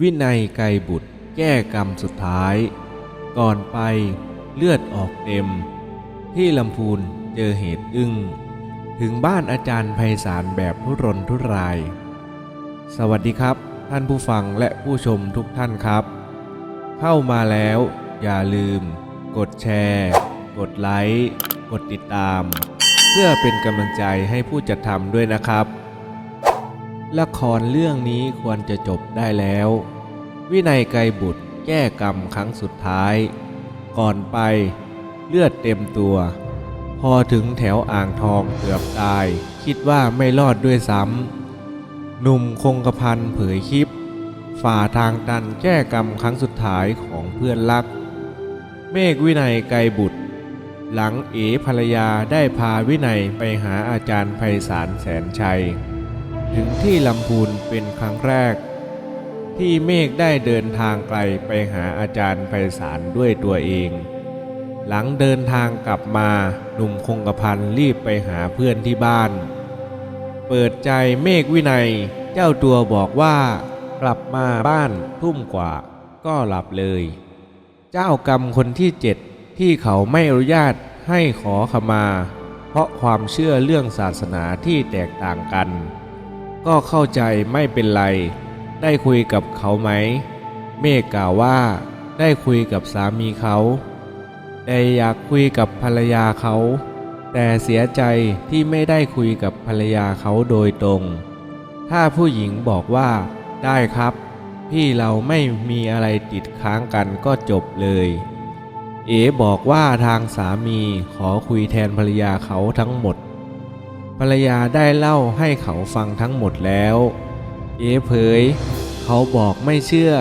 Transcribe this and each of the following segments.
วินัยไกรบุตรแก้กรรมสุดท้าย ก่อนไปเลือดออกเต็ม ที่ลำพูนเจอเหตุอึ้ง ถึงบ้านอาจารย์ไพศาลแบบทุรนทุราย สวัสดีครับ ท่านผู้ฟังและผู้ชมทุกท่านครับ เข้ามาแล้วอย่าลืม กดแชร์ กดไลค์ กดติดตาม เพื่อเป็นกำลังใจให้ผู้จัดทำด้วยนะครับ ละครเรื่องนี้ควรจะจบได้แล้ว วินัยไกรบุตรแก้กรรมครั้งสุดท้าย ก่อนไปเลือดเต็มตัว พอถึงแถวอ่างทองเกือบตาย คิดว่าไม่รอดด้วยซ้ำหนุ่มคงกระพันเผยคลิป ฝ่าทางตันแก้กรรมครั้งสุดท้ายของเพื่อนรัก เมฆวินัยไกรบุตร หลังเอ๋ภรรยาได้พาวินัยไปหาอาจารย์ไพศาลแสนชัย ถึงที่ลำพูนเป็นครั้งแรก ที่เมฆได้เดินทางไกลไปหาอาจารย์ไพศาลด้วยตัวเอง หลังเดินทางกลับมาหนุ่มคงกระพันรีบไปหาเพื่อนที่บ้าน เปิดใจเมฆวินัยเจ้าตัวบอกว่ากลับมาบ้านทุ่มกว่าก็หลับเลย เจ้ากรรมคนที่เจ็ดที่เขาไม่อนุญาตให้ขอขมา เพราะความเชื่อเรื่องศาสนาที่แตกต่างกัน ก็เข้าใจไม่เป็นไร ได้คุยกับเขาไหม เมฆกล่าวว่า ได้คุยกับสามีเขาแต่อยากคุยกับภรรยาเขา แต่เสียใจที่ไม่ได้คุยกับภรรยาเขาโดยตรง ถ้าผู้หญิงบอกว่า ได้ครับ พี่เราไม่มีอะไรติดค้างกันก็จบเลย เอ๋บอกว่าทางสามีขอคุยแทนภรรยาเขาทั้งหมด ภรรยาได้เล่าให้เขาฟังทั้งหมดแล้ว เอเผย เขาบอกไม่เชื่อ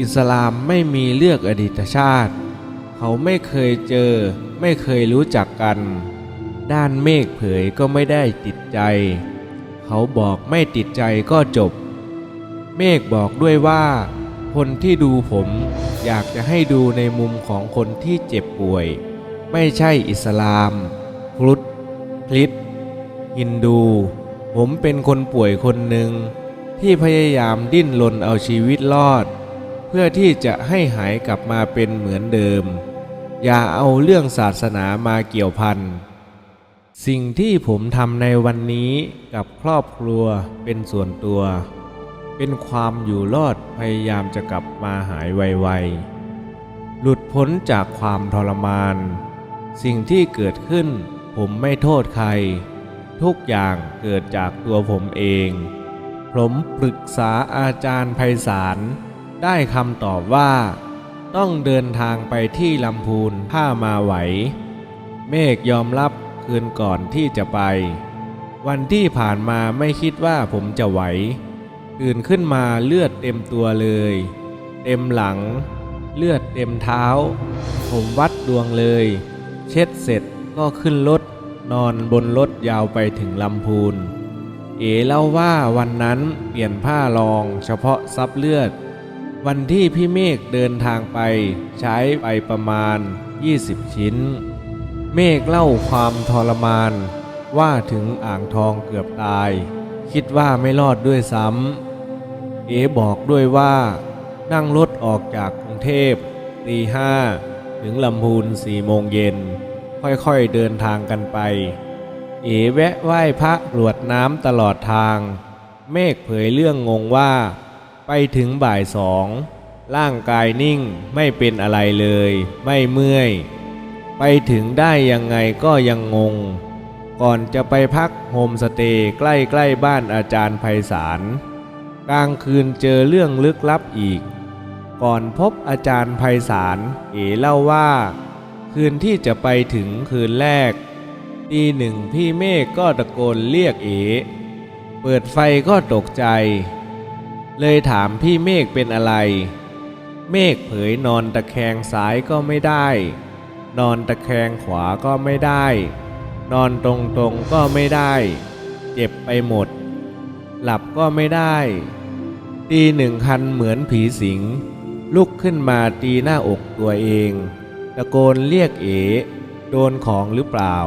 อิสลามไม่มีเลือกอดีตชาติ เขาไม่เคยเจอ ไม่เคยรู้จักกัน ด้านเมฆเผยก็ไม่ได้ติดใจ เขาบอกไม่ติดใจก็จบ เมฆบอกด้วยว่า คนที่ดูผมอยากจะให้ดูในมุมของคนที่เจ็บป่วย ไม่ใช่อิสลามครุฑคริสต์ ฮินดู ผมเป็นคนป่วยคนหนึ่ง ที่พยายามดิ้นรนเอาชีวิตรอด เพื่อที่จะให้หายกลับมาเป็นเหมือนเดิม อย่าเอาเรื่องศาสนามาเกี่ยวพันสิ่งที่ผมทำในวันนี้กับครอบครัวเป็นส่วนตัว เป็นความอยู่รอดพยายามจะกลับมาหายไวๆ หลุดพ้นจากความทรมาน สิ่งที่เกิดขึ้นผมไม่โทษใคร ทุกอย่างเกิดจากตัวผมเอง ผมปรึกษาอาจารย์ไพศาลได้คำตอบว่า ต้องเดินทางไปที่ลำพูนถ้ามาไหว เมฆยอมรับคืนก่อนที่จะไป วันที่ผ่านมาไม่คิดว่าผมจะไหว ตื่นขึ้นมาเลือดเต็มตัวเลย เต็มหลัง เลือดเต็มเท้า ผมวัดดวงเลย เช็ดเสร็จก็ขึ้นรถ นอนบนรถยาวไปถึงลำพูน เอเล่าว่าวันนั้นเปลี่ยนผ้ารองเฉพาะซับเลือด วันที่พี่เมฆเดินทางไปใช้ไปประมาณ 20 ชิ้น เมฆเล่าความทรมาน ว่าถึงอ่างทองเกือบตาย คิดว่าไม่รอดด้วยซ้ำ เอบอกด้วยว่านั่งรถออกจากกรุงเทพตีห้าถึงลำพูนสี่โมงเย็น ค่อยๆเดินทางกันไป เอแวะไหว้พระกรวดน้ำตลอดทาง เมฆเผยเรื่องงงว่า ไปถึงบ่ายสอง ร่างกายนิ่งไม่เป็นอะไรเลย ไม่เมื่อย ไปถึงได้ยังไงก็ยังงง ก่อนจะไปพักโฮมสเตย์ใกล้ๆบ้านอาจารย์ไพศาลกลางคืนเจอเรื่องลึกลับอีก ก่อนพบอาจารย์ไพศาลเอเล่าว่า คืนที่จะไปถึงคืนแรกตีหนึ่งพี่เมฆก็ตะโกนเรียกเอ เปิดไฟก็ตกใจ เลยถามพี่เมฆเป็นอะไร เมฆเผยนอนตะแคงซ้ายก็ไม่ได้ นอนตะแคงขวาก็ไม่ได้ นอนตรงๆก็ไม่ได้ เจ็บไปหมด หลับก็ไม่ได้ตีหนึ่งคันเหมือนผีสิง ลุกขึ้นมาตีหน้าอกตัวเอง ตะโกนเรียกเอ๋โดนของหรือเปล่า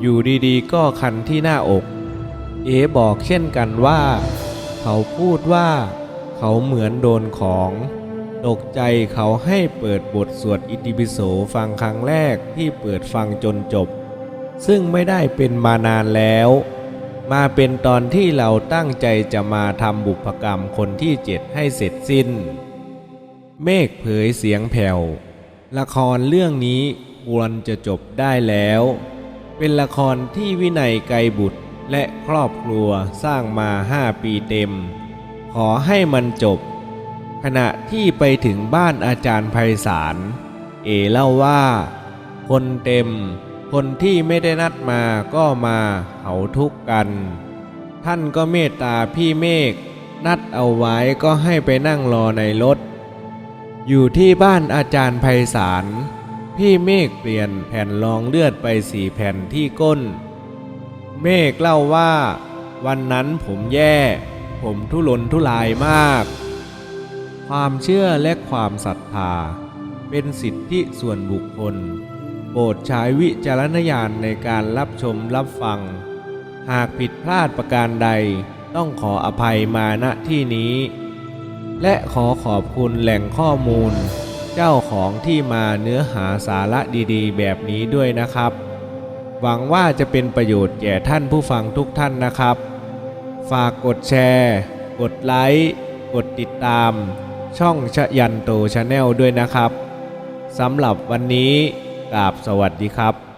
อยู่ดีๆ ก็คันที่หน้าอก เอ๋บอกเช่นกันว่า เขาพูดว่า เขาเหมือนโดนของ ตกใจเขาให้เปิดบทสวดอิติปิโสฟังครั้งแรกที่เปิดฟังจนจบ ซึ่งไม่ได้เป็นมานานแล้ว มาเป็นตอนที่เราตั้งใจจะมาทำบุพกรรมคนที่เจ็ดให้เสร็จสิ้น เมฆเผยเสียงแผ่ว ละครเรื่องนี้ควรจะจบได้แล้ว เป็นละครที่วินัยไกรบุตรและครอบครัวสร้างมาห้าปีเต็ม ขอให้มันจบ ขณะที่ไปถึงบ้านอาจารย์ไพศาล เอเล่าว่า คนเต็ม คนที่ไม่ได้นัดมาก็มาเขาทุกกัน ท่านก็เมตตาพี่เมฆนัดเอาไว้ก็ให้ไปนั่งรอในรถ อยู่ที่บ้านอาจารย์ไพศาล พี่เมฆเปลี่ยนแผ่นรองเลือดไปสี่แผ่นที่ก้น เมฆเล่าว่า วันนั้นผมแย่ ผมทุรนทุรายมาก ความเชื่อและความศรัทธา เป็นสิทธิส่วนบุคคล โปรดใช้วิจารณญาณในการรับชมรับฟัง หากผิดพลาดประการใดต้องขออภัยมาณที่นี้ และขอขอบคุณแหล่งข้อมูล เจ้าของที่มาเนื้อหาสาระดีๆ แบบนี้ด้วยนะครับ หวังว่าจะเป็นประโยชน์แก่ท่านผู้ฟังทุกท่านนะครับ ฝากกดแชร์ กดไลค์ กดติดตาม ช่องชะยันโตชาแนลด้วยนะครับสำหรับวันนี้กราบสวัสดีครับ